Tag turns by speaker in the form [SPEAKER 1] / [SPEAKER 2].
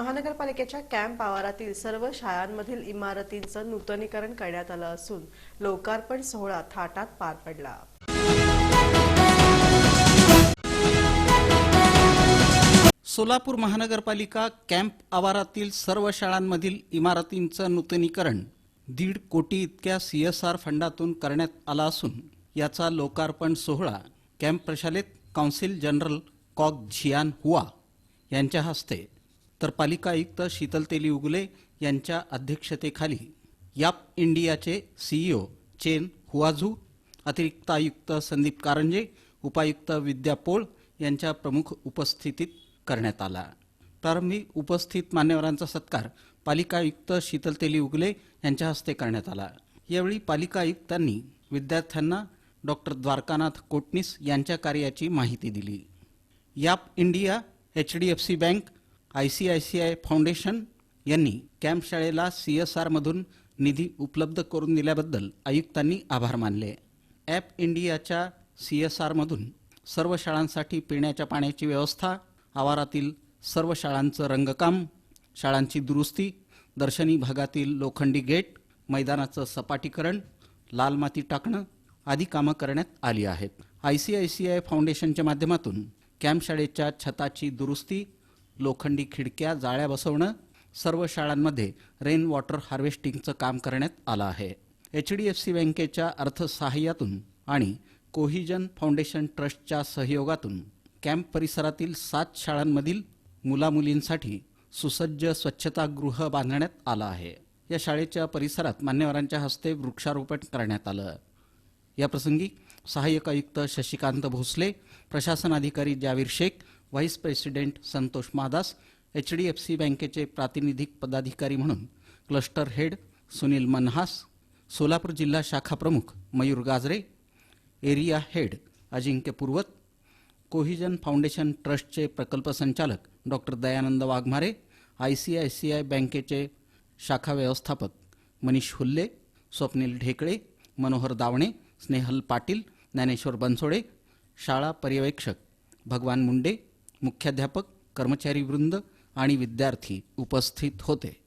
[SPEAKER 1] महानगरपालिकेच्या कॅम्प आवारातील सर्व शाळांमधील इमारतींचं नूतनीकरण करण्यात आलं असून लोकार्पण सोहळा थाटात पार पडला.
[SPEAKER 2] सोलापूर महानगरपालिका कॅम्प आवारातील सर्व शाळांमधील इमारतींचं नूतनीकरण दीड कोटी इतक्या सी एस आर फंडातून करण्यात आला असून याचा लोकार्पण सोहळा कॅम्प प्रशालेत काउन्सिल जनरल कॉक झियान हुआ यांच्या हस्ते तर पालिका आयुक्त शीतल तेली उगले यांच्या अध्यक्षतेखाली याप इंडियाचे सीईओ चेन हुआझू अतिरिक्त आयुक्त संदीप कारंजे उपायुक्त विद्या पोळ यांच्या प्रमुख उपस्थितीत करण्यात आला. प्रारंभी उपस्थित मान्यवरांचा सत्कार पालिका आयुक्त शीतल तेली उगले यांच्या हस्ते करण्यात आला. यावेळी पालिका आयुक्तांनी विद्यार्थ्यांना डॉक्टर द्वारकानाथ कोटणीस यांच्या कार्याची माहिती दिली. याप India H D F C bank I C I C I foundation यांनी कॅम्प शाळेला सी एस आरमधून निधी उपलब्ध करून दिल्याबद्दल आयुक्तांनी आभार मानले. ॲप इंडियाच्या सी एस आरमधून सर्व शाळांसाठी पिण्याच्या पाण्याची व्यवस्था आवारातील सर्व शाळांचं रंगकाम शाळांची दुरुस्ती दर्शनी भागातील लोखंडी गेट मैदानाचं सपाटीकरण लाल माती टाकणं आदी कामं करण्यात आली आहेत. I C I C I फाउंडेशनच्या माध्यमातून कॅम्प शाळेच्या छताची दुरुस्ती लोखंडी खिडक्या जाळ्या बसवणं सर्व शाळांमध्ये रेन वॉटर हार्वेस्टिंगचं काम करण्यात आलं आहे. एच डी एफ सी बँकेच्या अर्थसहाय्यातून आणि कोहिजन फाउंडेशन ट्रस्टच्या सहयोगातून कॅम्प परिसरातील सात शाळांमधील मुलामुलींसाठी सुसज्ज स्वच्छतागृह बांधण्यात आलं आहे. या शाळेच्या परिसरात मान्यवरांच्या हस्ते वृक्षारोपण करण्यात आलं. याप्रसंगी सहाय्यक आयुक्त शशिकांत भोसले प्रशासन अधिकारी Javir Shaikh vice president Santosh Madas H D F C बँकेचे प्रातिनिधिक पदाधिकारी म्हणून क्लस्टर हेड सुनील मनहास सोलापूर जिल्हा शाखा प्रमुख Mayur Gajre area head Ajinkya Purvat cohesion foundation ट्रस्टचे प्रकल्प संचालक doctor Dayanand Waghmare I C I C I बँकेचे शाखा व्यवस्थापक मनीष हुल्ले स्वप्नील ढेकळे मनोहर दावणे स्नेहल पाटील ज्ञानेश्वर बनसोडे शाळा पर्यवेक्षक भगवान मुंडे मुख्याध्यापक कर्मचारी वृंद आणि विद्यार्थी उपस्थित होते.